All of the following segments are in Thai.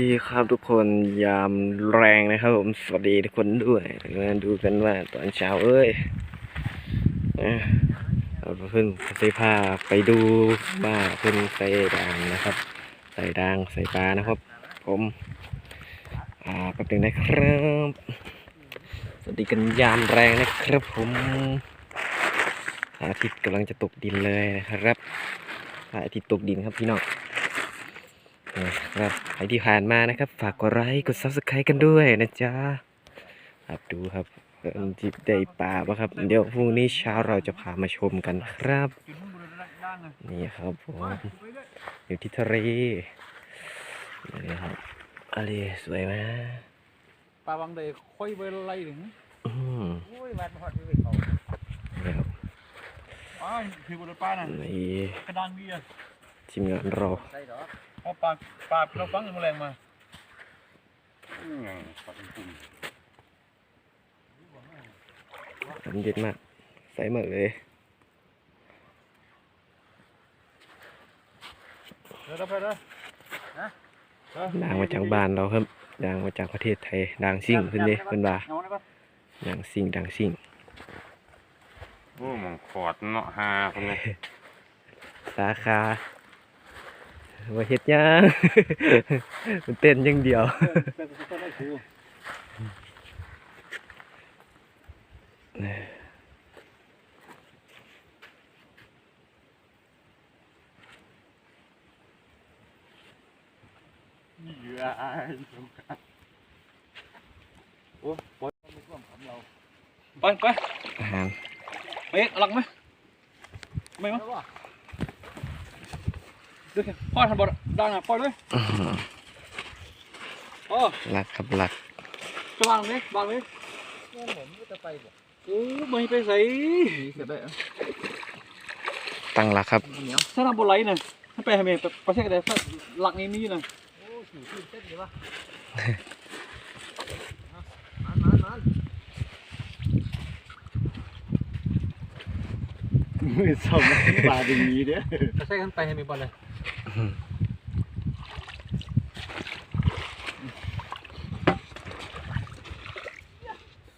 ดีครับทุกคนยามแรงนะครับผมสวัสดีทุกคนด้วยมาดูกันว่าตอนเช้าเอ้ยเอ้ยเราเพิ่งใส่ผ้าไปดูว่าเพิ่งใส่ดางนะครับ ใส่ดางใส่ปลานะครับ ผมอ่าแป๊บนึงนะครับ สวัสดีกันยามแรงนะครับผมอาทิตย์กำลังจะตกดินเลยนะครับอาทิตย์ตกดินครับพี่น้อง นะครับใครที่ผ่านมานะครับ ฝากกดไลค์กด subscribe กันด้วยนะจ๊ะครับดูครับเอิ่มจิบได้ป่าปะครับ เดี๋ยวพรุ่งนี้เช้าเราจะพามาชมกันครับ นี่ครับผมอยู่ที่ทะเลนี่ครับอะไรสวยไหมปลาบางเดยค่อยเวลาไรถึงอืมโอ้ยวัดพอดไปเขานี่ครับอ้าวคือบนป้าน่ะนี่กระดานเบียร์ทีมงานเรา ใช่หรอเอาปลาปลาเราฟังแมลงมาทำเย็นมาก ใสมากเลยเดี๋ยวเราไปเลยดังมาจากบ้านเราครับดังมาจากประเทศไทยดังซิ่งขึ้นดิเป็นว่าเอาไว้ก่อนดังซิ่งดังซิ่งโอ้หมองขอดเนาะฮาคนนี้สาขา ว่าเฮ็ดหยังมันเต้นอย่างเดียวเป็นตัวได้คือเหยื่อไอ้สงการโอ้ปล่อยมันร่วมของเราไปไปอาหารเอ๊ะหลังไหมไม่มั้ง ดูสิพ่อทำบอลดังอะปล่อยเลยอื้อหือโอ้รักครับรักจะวางเลยบางเลยผมก็จะไปบอกโอ้ไม่ไปใส่เสียได้ตั้งรักครับเหนียวถ้าทำบอลไหลน่ะถ้าไปให้เมย์ไปประเทศใดถ้าหลักนี้นี่น่ะโอ้ถือขึ้นเต้นดีวะมันมันมัน มือสองบาดีเด้อใช่กันไปให้มีบอลเลย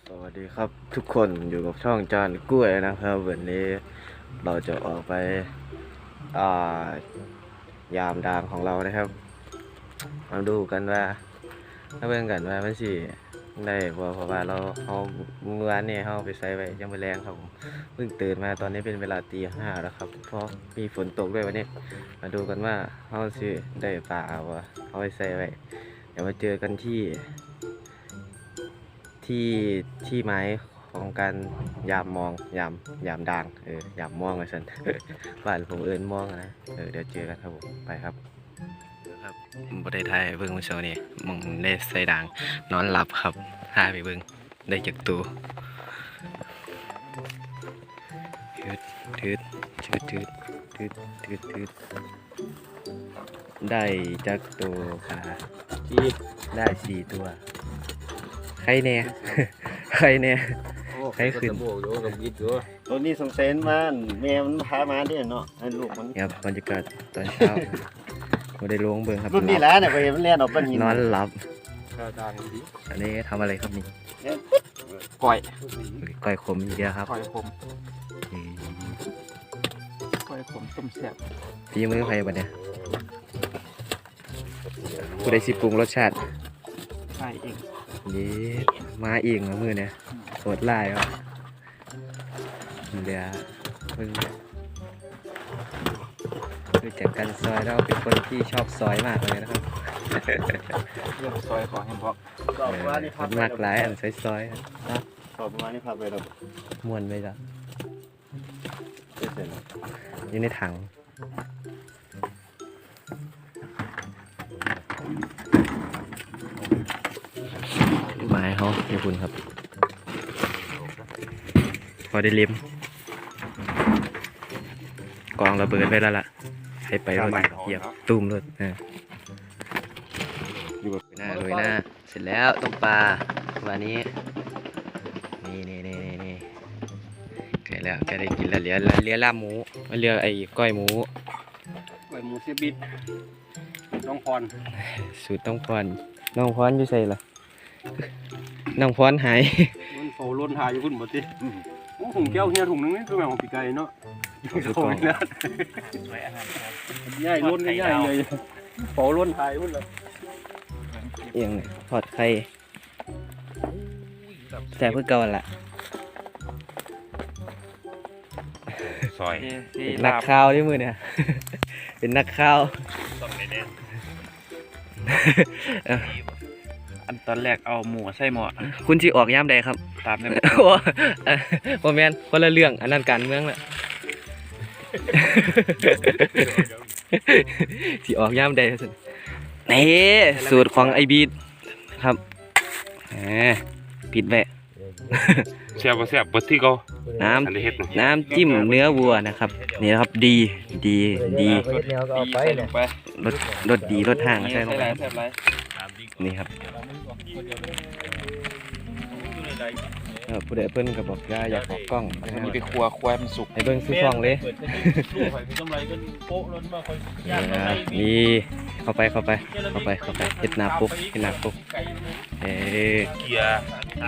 สวัสดีครับทุกคนอยู่กับช่องจานกล้วยนะครับวันนี้เราจะออกไปอ่ายามดางของเรานะครับมาดูกันว่าถ้าเบิ่งกันว่ามันสิ ได้บ่เพราะว่าเราเอาเมื่อวานนี้เราไปใส่ไว้ยังไม่แรงครับผมเพิ่งตื่นมาตอนนี้เป็นเวลาตีห้าแล้วครับเพราะมีฝนตกด้วยวันนี้ มาดูกันว่าเราสิได้ปลาบ่เอาไปใส่ไว้เดี๋ยวมาเจอกันที่ ที่ที่ไม้ของการยามมองยามยามด่างเออยามมองไอ้สันบ้านผมเอินมองนะเออเดี๋ยวเจอกันครับผมไปครับ ครับบ่ได้ถ่ายเบิ่งมื้อเช้านี้มองได้ใส่ด่างนอนหลับครับถ่ายไปเบิ่งได้จักตัวทืดทืดทืดทืดทืดทืดทืดได้จักตัวปลาจีได้สี่ตัว ใครแน่ ใครแน่ ใครขึ้น โบกอยู่กับยิดอยู่ตัวนี้สงสัยมันแม่มันพามาเนี่ยเนาะให้ลูกมันครับบรรยากาศตอนเช้า บ่ได้ลงเบิ่งครับรุ่นนี้แหล้วเนี่ยไปเห็นมันเล่นออกเป็นหินนอนหลับกระดานดีอันนี้ทำอะไรครับนี่ก่อยก้อยขมอีกแล้วครับก่อยคมอืมก่อยคมต้มแซ่บพี่มือใครบัดเนี่ยผู้ใดสิปรุงรสชาติใช่เองเย้มาเองมามือเนี่ยโคตรไล่วะเหลือมึงคือ จากการซอยเราเป็นคนที่ชอบซอยมากเลยนะครับเรื่องซอยของแฮมบอกสอบว่านี่คพับนมากหลายอันซอยๆนะสอบว่านี่พับไปแล้วม่วนไปจ้ะเสร็จแล้วอยู่ในถังไม้เขาญี่ปุ่นครับ พอได้เล็มกองระเบิดไว้แล้วล่ะ ให้ไปรถเหยียบตุ้มรถเออดูหน้าดูหน้า เสร็จแล้วต้มปลาวันนี้ นี่นี่นี่นี่นี่ใกล้แล้วใกล้ได้กินแล้วเหลือเหลือลาบหมูเหลือไอ้ก้อยหมูก่อยหมูเสียบิดน้องพรสูตรต้องพรน้องพรอยู่ใส่ล่ะน้องพรหายมันโฟล้นหายอยู่พุ่นบ่ติ โอ้ถุงแก้วเฮียถุงนึงนี่คือแม่ของปีไก่เนาะโฟนี่นะใหญ่ล้นใหญ่เลยโฟล้นหายพุ่นเลยเอียงเนี่ยทอดไข่แซ่บเพื่อเก่าหั่นล่ะซอยเป็นนักข่าวที่มือเนี่ย เป็นนักข่าว อันตอนแรกเอาหมูใส่หม้อคุณที่ออกย่ามใดครับ ตามได้โอ้เอ่อบ่แม่นคนละเรื่องอันนั้นการเมืองแหละที่ออกย่ามใดสินี่สูตรของไอบีดครับแหมปิดไว้แซ่บบ่แซ่บเบิดที่เก่าน้อันนี้เฮ็ดนี่ำน้ำจิ้มเนื้อวัวนะครับนี่นะครับดีดีดีดีใส่ลงไปรสรสดีรสห่างนี่ใช่ใส่ไหมหลายใส่หลายนี่ครับ เออผู้ใดเพิ่นก็บอกว่าอยากออกกล้องนะคอันรับนี้ไปครัวครัวให้มันสุกให้เบิ่งซื้อฟองเลยนี่เข้าไปเข้าไปเข้าไปเข้าไปเฮ็ดหน้าปุ๊บเฮ็ดหน้าปุ๊บเอ้ยเกียร์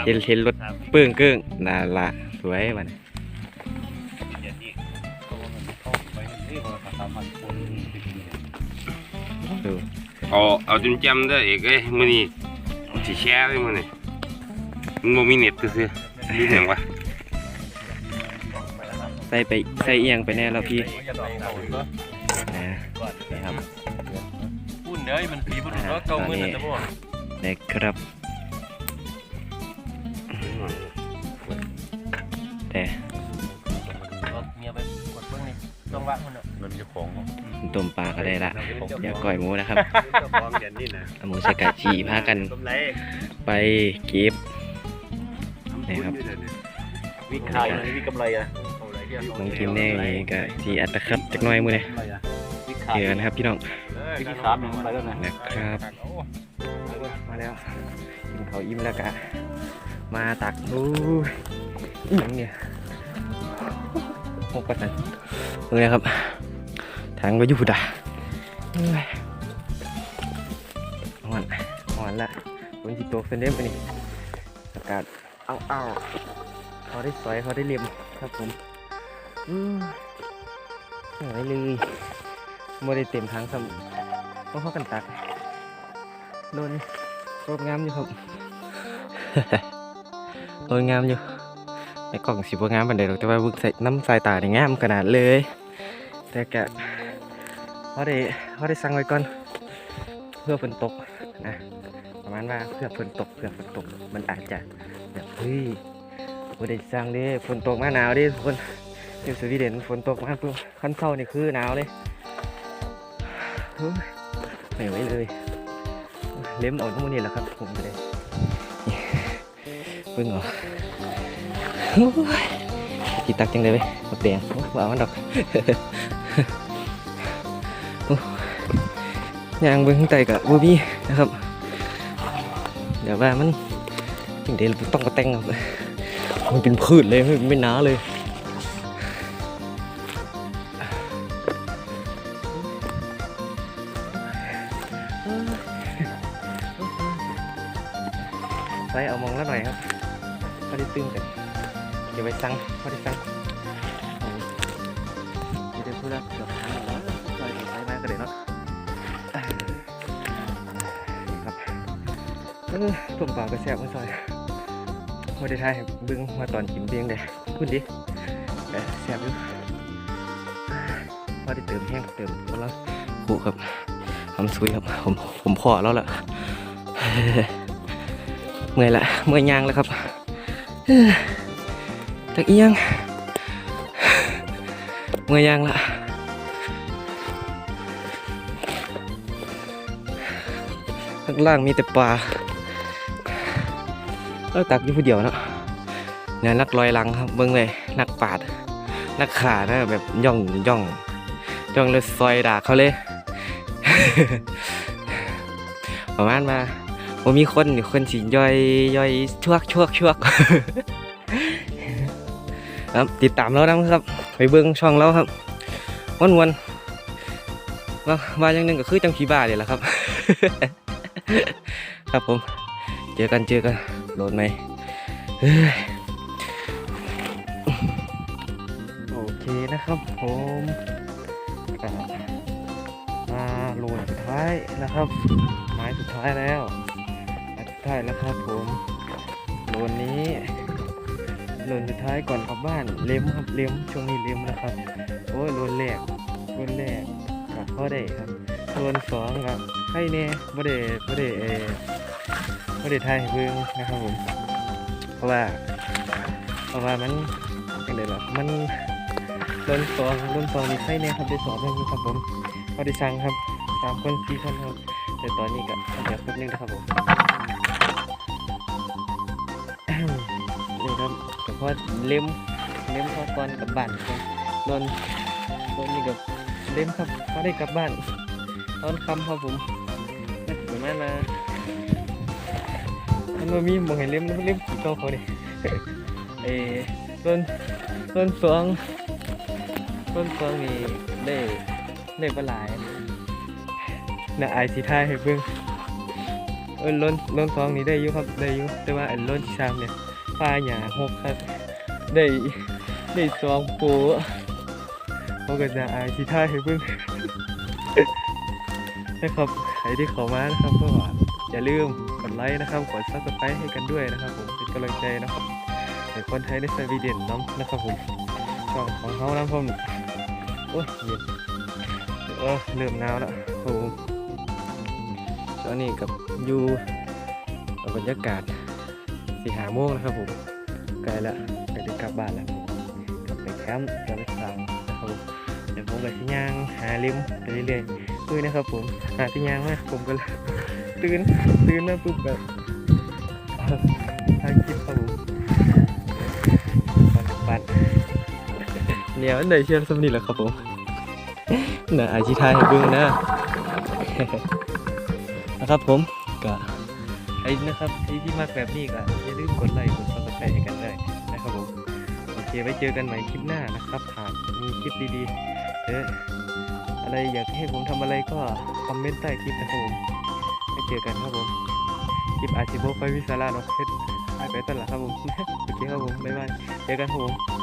เห็นเห็นรถปึ้งกึ้งน่าละสวยมันดูเอาเอาจิ้มจำเด้อเอกเอ้ยมื้อนี้ สิแชร์เลยมื้อนี้มันบ่มีเน็ตซื่อๆมีหยังวะใส่ไปใส่เอียงไปแน่แล้วพี่นะนี่ครับพุ่นเด้อมันปีพุ่นเนาะเก่ามื้อนั้นตะบ่ได้ครับแต่เมียไปกดเบิ่งนี่ต้องวะมันเนาะ มันเจ้าของต้มปลาก็ได้ละอย่าก่อยหมูนะครับฟองอย่างนี้นะเอาหมูใส่กะจีพากันกำไรไปเก็บนี่ครับวิขายวิกำไรอะน้องกินแน่ก็จีอัตคัดจักหน่อยมือเนี่ยวิขายเจอกันครับพี่น้องวิที่สามมันไปแล้วนะนะครับมาแล้วกินเขาวอิ่มแล้วกะมาตักอู้ยอหยังเนี่ยหกเปอร์เซ็นต์เลยครับ ทางก็อยู่ด่าอ่อนอ่อนละคนที่โตกเส้นเดมไปนี่อากาศเอาเอาเขาได้สวยเขาได้เหลี่ยมครับผมอืมสวยเลยไม่ได้เต็มทั้งซ้ำต้องเข้ากันตักโดนโดนงามอยู่ครับโดนงามอยู่ในกล่องสิบงามปันเดหรอกแต่ว่าบึกใส่น้ำสายตาเนี่ยงามขนาดเลย แต่กะ เขาได้เขาได้สั่งไว้ก่อน เพื่อฝนตกนะประมาณว่าเพื่อฝนตกเพื่อฝนตกมันอาจจะแบบเฮ้ยบ่ได้สั่งเด้ฝนตกมาหนาวเด้ทุกคนอยู่สวีเดนฝนตกมาปุ๊บขั้นเช้านี่คือหนาวเลยเฮ้ยไม่ไหวเลย เล็มเอาทั้งหมดนี่แหละครับผมจะได้เพิ่งเหรออ้ยจิตักจังเลยเว้ยมาเปลี่ยนว่าเอามันดอก ยางเบิ้งข้างใต้กับบีนะครับ เดี๋ยวว่ามันเดี๋ยวต้องกระแตงครับมันเป็นพืชเลยไม่ไม่หนาเลยใส่เอามองแล้วหน่อยครับพอได้ตึงกันเดี๋ยวไปสั่งพอได้สั่งเดี๋ยวพูดแล้ว ออต้มปลากระแซบมาซอยพอได้ทายเบึ้งมาตอนกินเบียงเลยพูดดิแซ่บอยู่พอได้เติมแห้งเติมคนละคู่ครับทำซุยครับผมผมพอแล้วล่ะเมื่อยละเมื่อยยางแล้วครับเอ้อจักเอียงเมื่อยยางละข้างล่างมีแต่ปลา เราตักอยู่ผู้เดียวเนาะเนี่ยนักลอยลังครับเบิ่งเลยนักปาด นักขานะแบบย่องย่องย่องเลยซอยด่าเขาเลยประมาณมาว่ามีคนอยู่คนสิย่อยย่อยชวกชวกชวกครับติดตามเรานะครับ ไปเบิ้งช่องเราครับวันวันว่าว่าอย่างหนึงก็คือจังผีบ้าเลยล่ะครับ ครับผม เจอกันเจอกัน โหลดไหมโอเคนะครับผมมาโหลดสุดท้ายนะครับไม้สุดท้ายแล้วไม้สุดท้ายแล้วครับผมโหลดนี้โหลดสุดท้ายก่อนกลับบ้านเล็มครับเล็มช่วงนี้เล็มนะครับโอ้ยโหลดแรกโหลดแรกกับพ่อได้ครับโหลดสองครับใครเนี่ยบ่ได้บ่ได้เอ ไม่ได้ถ่ายให้เบิ่งนะครับผมเพราะว่าเพราะว่ามันยังไงล่ะมันรุ่นสองรุ่นสองนี่ใครเนี่ยครับได้สอนเรื่องครับผมพอได้สั่งครับสามคนสี่คนครับแต่ตอนนี้ก็เดี๋ยวแป๊บนึงนะครับผมนี่ครับแต่พอเล็มเล็มพอก่อนกลับบ้านครับนอนนอนนี่กับเล็มครับพอได้กลับบ้านตอนค่ำครับผมน่าจะประมาณมา มันมีมองให้เล่มเล่มสีเก่าเขาดิเอ้ต้นต้นสองต้นสองนี่ได้ได้ปลาหลายน่าอายสิทายให้เบิ่งเออล้นล้นสองนี่ได้อยู่ครับได้อยู่แต่ว่าอันล้นที่สามเนี่ยปลาหยาหกครับ ได้ได้สองปูเขาก็น่าอายสิทายให้เบิ่งนะครับใครที่ข้ามานะครับก็ อย่าลืมกดไลค์นะครับ กดซับสไครต์ให้กันด้วยนะครับผมเป็นกำลังใจนะครับให้คนไทยในสวีเดนน้ำนะครับผมช่องของเขานะผมโอ้ยเย็นเออเริ่มหนาวแล้วผมตอนนี้กับอยู่บรรยากาศสีหาโมงนะครับผมใกลละใกล้จะกลับบ้านแล้วกลับไปแคมป์กลับไปสามนะครับผมเดี๋ยวผมกับชิย่างหาลิมไปเรื่อยๆด้วยนะครับผมหาที่ย่างมาผมก็เลย ตื่น ตื่นมาปุ๊บแบบถ่ายคลิปครับผมปันปันเนี่ยมันได้เชื่อสมนิแหล้วครับผมน่าอาชีทายให้เบิ่งนะนะครับผมก็ใครนะครับใครที่มากแบบนี้ก็อย่าลืมกดไลค์กดซับสไครต์ให้กันด้วยนะครับผมโอเคไว้เจอกันใหม่คลิปหน้านะครับหากมีคลิปดีๆเอออะไรอยากให้ผมทำอะไรก็คอมเมนต์ใต้คลิปนะครับผม ไปเจอกันครับผมคลิปอาชิโบไปวิสาราเนาะเพชรไปไปตลาดครับผม โอเคครับผม บ๊ายบาย เจอกันครับผม